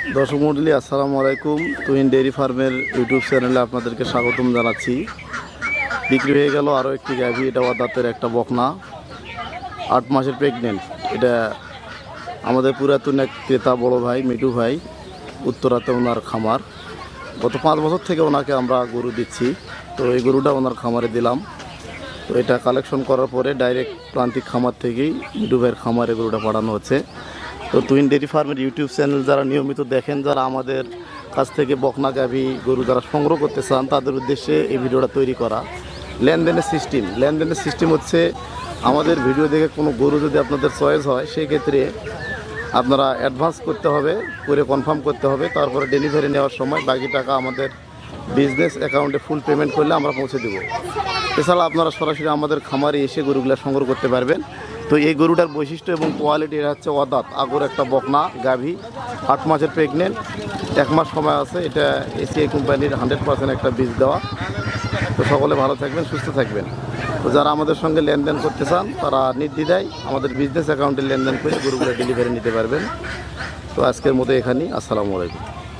দর্শক মন্ডলী, আসসালামু আলাইকুম। তুহিন ডেয়ারি ফার্মের ইউটিউব চ্যানেলে আপনাদেরকে স্বাগতম জানাচ্ছি। বিক্রি হয়ে গেল আরও একটি গাভি এটা ওয়াদাতের একটা বকনা। আট মাসের প্রেগনেন্ট এটা আমাদের পুরাতন এক ক্রেতা বড় ভাই মিটু ভাই, উত্তরাতে ওনার খামার। গত পাঁচ বছর থেকে ওনাকে আমরা গরু দিচ্ছি। তো এই গরুটা ওনার খামারে দিলাম। তো এটা কালেকশন করার পরে ডাইরেক্ট প্রান্তিক খামার থেকেই মিটু ভাইয়ের খামারে গরুটা পাঠানো হচ্ছে। তো টুইন ডেরি ফার্মের ইউটিউব চ্যানেল যারা নিয়মিত দেখেন, যারা আমাদের কাছ থেকে বকনা গাভি গরু যারা সংগ্রহ করতে চান, তাদের উদ্দেশ্যে এই ভিডিওটা তৈরি করা। লেনদেনের সিস্টেম লেনদেনের সিস্টেম হচ্ছে, আমাদের ভিডিও দেখে কোনো গরু যদি আপনাদের চয়েস হয় সেই ক্ষেত্রে আপনারা অ্যাডভান্স করতে হবে, করে কনফার্ম করতে হবে, তারপরে ডেলিভারি নেওয়ার সময় বাকি টাকা আমাদের বিজনেস অ্যাকাউন্টে ফুল পেমেন্ট করলে আমরা পৌঁছে দেবো। এছাড়া আপনারা সরাসরি আমাদের খামারে এসে গরুগুলো সংগ্রহ করতে পারবেন। তো এই গরুটার বৈশিষ্ট্য এবং কোয়ালিটি এটা হচ্ছে অদাত, আগর একটা বকনা, গাভী, আট মাসের প্রেগনেন্ট এক মাস সময় আছে, এটা এসিআই কোম্পানির হান্ড্রেড পার্সেন্ট একটা বীজ দেওয়া। তো সকলে ভালো থাকবেন, সুস্থ থাকবেন। তো যারা আমাদের সঙ্গে লেনদেন করতে চান, তারা নির্দ্বিধায় আমাদের বিজনেস অ্যাকাউন্টে লেনদেন করে গরুগুলো ডেলিভারি নিতে পারবেন। তো আজকের মতো এখানেই, আসসালামু আলাইকুম।